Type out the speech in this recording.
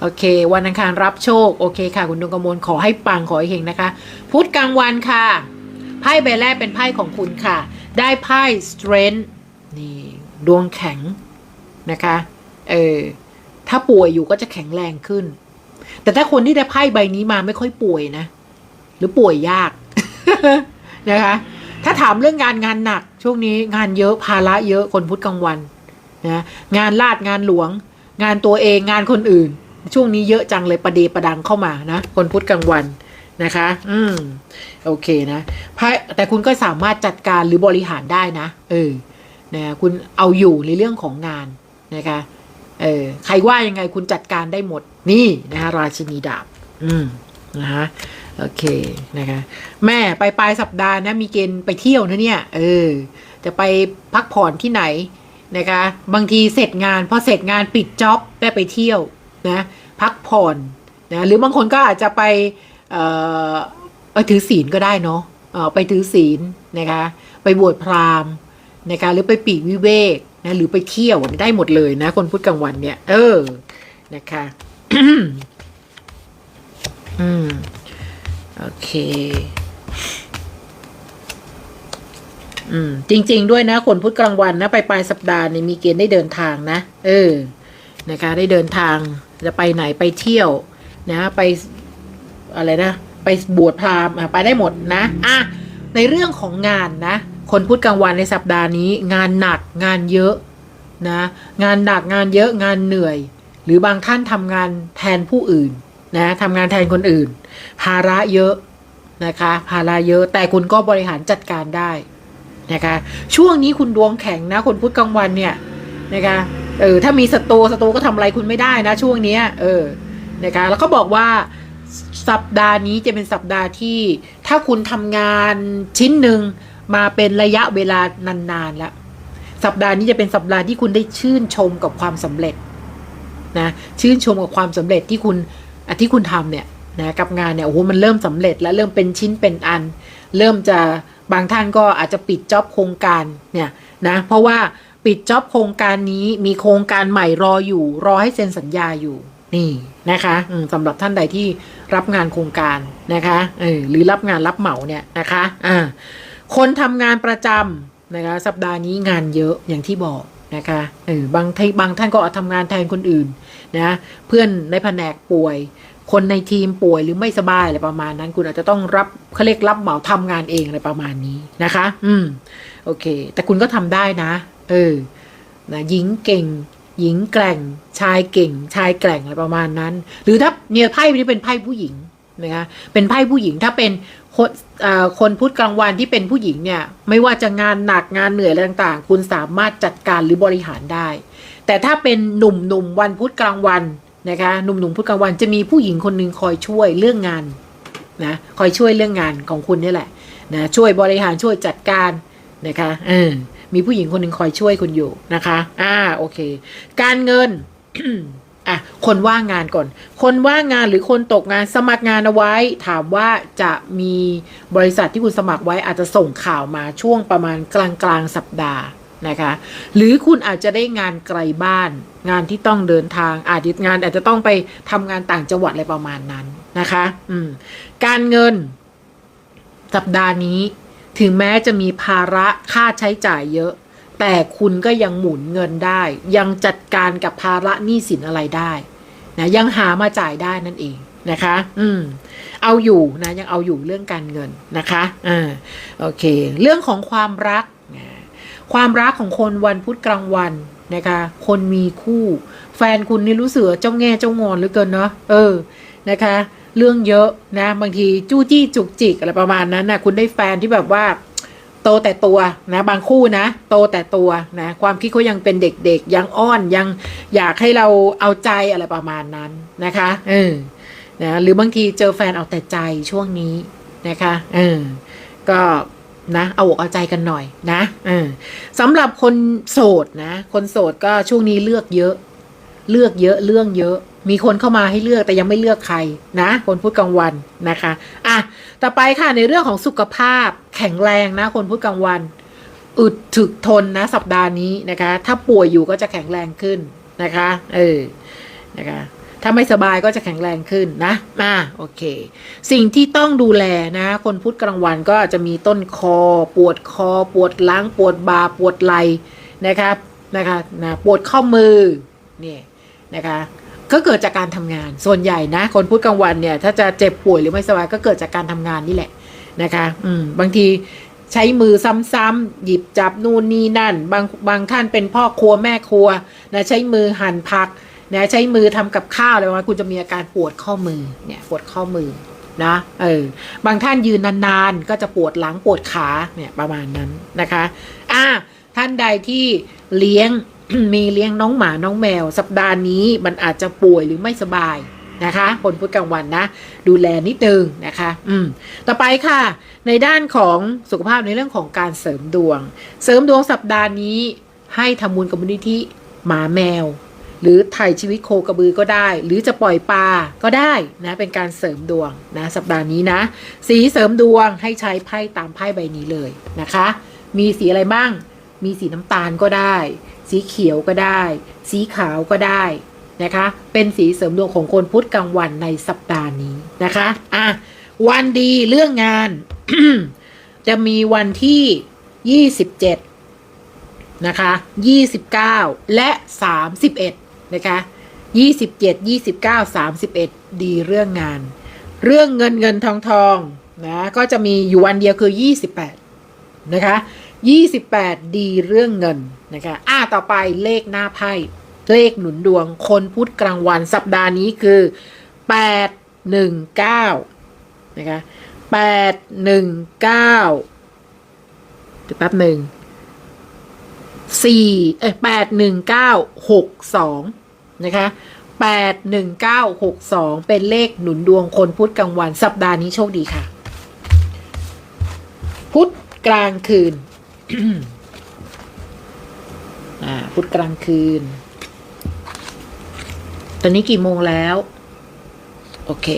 โอเค วันอังคารรับโชค โอเคค่ะ คุณดวงกมลขอให้ปังขอให้เฮงนะคะ พุธกลางวันค่ะ ไพ่ใบแรกเป็นไพ่ของคุณค่ะ ได้ไพ่ strength นี่ดวงแข็งนะคะ เออ ถ้าป่วยอยู่ก็จะแข็งแรงขึ้น แต่ถ้าคนที่ได้ไพ่ใบนี้มาไม่ค่อยป่วยนะ หรือป่วยยากนะคะ ถ้าถามเรื่องงานงานหนัก ช่วงนี้งานเยอะภาระเยอะคนพุธกลางวันนะ งานลาดงานหลวง งานตัวเองงานคนอื่น ช่วงนี้เยอะจังเลยประเดประดังเข้ามานะ คนพุธกลางวันนะคะ อืม โอเคนะแต่คุณก็สามารถจัดการหรือบริหารได้นะ เออ นะ คุณเอาอยู่ในเรื่องของงานนะคะ เออ ใครว่ายังไงคุณจัดการได้หมด นี่นะคะราชินีดาบ อืม นะคะโอเค นะคะ แม่ไปปลายสัปดาห์นะ มีเกณฑ์ไปเที่ยวนะเนี่ย เออ จะไปพักผ่อนที่ไหนนะคะ บางทีเสร็จงาน พอเสร็จงานปิดจ็อบได้ไปเที่ยว นะพักผ่อนนะหรือบางคนก็อาจจะไปเอ่อไปถือศีลก็ได้เนาะเออไปถือศีลนะคะไปบวชพราหมณ์นะคะหรือไปปีกวิเวกนะหรือไปเที่ยวได้หมดเลยนะ คนพุธกลางวันเนี่ย เออนะคะอืมโอเคอืมจริง ๆ ด้วยนะ คนพุธกลางวันนะไปปลายสัปดาห์เนี่ยมีเกณฑ์ได้เดินทางนะ เออ นะคะ ได้เดินทาง จะไปไหนไปเที่ยวนะไปอะไรนะ ไปบวชพราหมณ์ไปได้หมดนะอะในเรื่องของงานนะ คนพุธกลางวันในสัปดาห์นี้ งานหนักงานเยอะนะงานหนักงานเยอะงานเหนื่อย หรือบางท่านทำงานแทนผู้อื่นนะทำงานแทนคนอื่น ภาระเยอะนะคะภาระเยอะแต่คุณก็บริหารจัดการได้นะคะช่วงนี้คุณดวงแข็งนะ คนพุธกลางวันเนี่ยนะคะ เออถ้ามีศัตรูศัตรูก็ทำอะไรคุณไม่ได้นะช่วงเนี้ย เออนะคะแล้วก็บอกว่าสัปดาห์นี้จะเป็นสัปดาห์ที่ ถ้าคุณทำงานชิ้นหนึ่งมาเป็นระยะเวลานานๆแล้วสัปดาห์นี้จะเป็นสัปดาห์ที่คุณได้ชื่นชมกับความสำเร็จนะชื่นชมกับความสำเร็จที่คุณอะที่คุณทำเนี่ยนะกับงานเนี่ยโอ้โหมันเริ่มสำเร็จแล้วเริ่มเป็นชิ้นเป็นอัน เริ่มจะบางท่านก็อาจจะปิดจ็อบโครงการเนี่ยนะเพราะว่า ปิดจ็อบโครงการนี้มีโครงการใหม่รออยู่ รอให้เซ็นสัญญาอยู่นี่นะคะสำหรับท่านใดที่รับงานโครงการนะคะเออหรือรับงานรับเหมาเนี่ยนะคะอ่าคนทำงานประจำนะคะสัปดาห์นี้งานเยอะอย่างที่บอกนะคะเออบางทีบางท่านก็อาทำงานแทนคนอื่นนะเพื่อนในแผนกป่วย คนในทีมป่วยหรือไม่สบายอะไรประมาณนั้น คุณอาจจะต้องรับเขาเรียกรับเหมาทำงานเองอะไรประมาณนี้นะคะ อืมโอเค แต่คุณก็ทำได้นะ เออนะหญิงเก่ง หญิงแกร่ง ชายเก่ง ชายแกร่งอะไรประมาณนั้น หรือถ้าเนี่ยไพ่นี้เป็นไพ่ผู้หญิงนะคะเป็นไพ่ผู้หญิงถ้าเป็นคนคนพุธกลางวันที่เป็นผู้หญิงเนี่ยไม่ว่าจะงานหนักงานเหนื่อยอะไรต่างๆ คุณสามารถจัดการหรือบริหารได้ แต่ถ้าเป็นหนุ่มหนุ่มๆวันพุธกลางวันนะคะหนุ่มหนุ่มๆพุธกลางวันจะมีผู้หญิงคนหนึ่งคอยช่วยเรื่องงานนะคอยช่วยเรื่องงานของคุณนี่แหละนะช่วยบริหารช่วยจัดการนะคะเออ มีผู้หญิงคนหนึ่งคอยช่วยคุณอยู่นะคะ อ่าโอเค การเงินอะคนว่างงานก่อน คนว่างงานหรือคนตกงานสมัครงานเอาไว้ ถามว่าจะมีบริษัทที่คุณสมัครไว้อาจจะส่งข่าวมาช่วงประมาณกลางกลางสัปดาห์นะคะ หรือคุณอาจจะได้งานไกลบ้าน งานที่ต้องเดินทางอาจจะงานอาจจะต้องไปทำงานต่างจังหวัดอะไรประมาณนั้นนะคะ อืม การเงินสัปดาห์นี้ ถึงแม้จะมีภาระค่าใช้จ่ายเยอะ แต่คุณก็ยังหมุนเงินได้ ยังจัดการกับภาระหนี้สินอะไรได้นะยังหามาจ่ายได้นั่นเองนะคะ อืม เอาอยู่นะยังเอาอยู่เรื่องการเงินนะคะอ่าโอเค เรื่องของความรักนะความรักของคนวันพุธกลางวันนะคะ คนมีคู่ แฟนคุณนี่รู้สึกเจ้าแง่เจ้างอนเหลือเกินเนาะเออนะคะ เรื่องเยอะนะ บางทีจู้จี้จุกจิกอะไรประมาณนั้นนะคุณได้แฟนที่แบบว่า โตแต่ตัวนะ บางคู่นะ โตแต่ตัวนะ ความคิดเขายังเป็นเด็กๆ ยังอ้อนยังอยากให้เราเอาใจอะไรประมาณนั้นนะคะเออนะหรือบางทีเจอแฟนเอาแต่ใจช่วงนี้นะคะเออก็นะเอาอกเอาใจกันหน่อยนะเออสำหรับคนโสดนะ คนโสดก็ช่วงนี้เลือกเยอะ เลือกเยอะเรื่องเยอะ มีคนเข้ามาให้เลือกแต่ยังไม่เลือกใครนะ คนพูดกลางวันนะคะอะต่อไปค่ะในเรื่องของสุขภาพแข็งแรงนะ คนพูดกลางวัน อึดถึกทนนะ สัปดาห์นี้นะคะ ถ้าป่วยอยู่ก็จะแข็งแรงขึ้นนะคะ เออนะคะถ้าไม่สบายก็จะแข็งแรงขึ้นนะมาโอเค สิ่งที่ต้องดูแลนะ คนพุธกลางวันก็จะมีต้นคอ ปวดคอ ปวดหลังปวดบ่าปวดไหล่นะครับนะคะนะปวดข้อมือเนี่ย นะคะก็เกิดจากการทำงานส่วนใหญ่นะ คนพุธกลางวันเนี่ย ถ้าจะเจ็บป่วยหรือไม่สบายก็เกิดจากการทำงานนี่แหละนะคะอืมบางทีใช้มือซ้ำๆหยิบจับนู่นนี่นั่น บางบางท่านเป็นพ่อครัวแม่ครัวนะใช้มือหั่นผักนะใช้มือทำกับข้าวอะไรประมาณคุณจะมีอาการปวดข้อมือเนี่ยปวดข้อมือนะเออบางท่านยืนนานๆ ก็จะปวดหลังปวดขาเนี่ยประมาณนั้นนะคะอ่าท่านใดที่เลี้ยง มีเลี้ยงน้องหมาน้องแมว สัปดาห์นี้มันอาจจะป่วยหรือไม่สบายนะคะคนพุธกลางวันนะ ดูแลนิดนึงนะคะ อืม ต่อไปค่ะ ในด้านของสุขภาพในเรื่องของการเสริมดวง เสริมดวงสัปดาห์นี้ ให้ทำบุญกับมูลนิธิหมาแมว หรือถ่ายชีวิตโคกระบือก็ได้ หรือจะปล่อยปลาก็ได้นะ เป็นการเสริมดวงนะ สัปดาห์นี้นะ สีเสริมดวงให้ใช้ไพ่ตามไพ่ใบนี้เลยนะคะ มีสีอะไรบ้าง มีสีน้ำตาลก็ได้ สีเขียวก็ได้ สีขาวก็ได้นะคะ เป็นสีเสริมดวงของคนพุธกลางวันในสัปดาห์นี้นะคะอะวันดีเรื่องงาน จะมีวันที่ 27 นะคะ 29 และ 31 นะคะ 27 29 31 ดีเรื่องงาน เรื่องเงินเงินทองทองนะ ก็จะมีอยู่วันเดียวคือ 28 นะคะ 28 ดีเรื่องเงินนะคะอ่าต่อไปเลขหน้าไพ่เลขหนุนดวงคนพุธกลางวันสัปดาห์นี้คือ 8 1 9นะคะ8 1 9เดี๋ยวแป๊บหนึ่งสี่เอ้ยแปดหนึ่งเก้าหกสองนะคะแปดหนึ่งเก้าหกสองเป็นเลขหนุนดวงคนพุธกลางวัน สัปดาห์นี้โชคดีค่ะ พุธกลางคืน พุธกลางคืน ตอนนี้กี่โมงแล้ว โอเค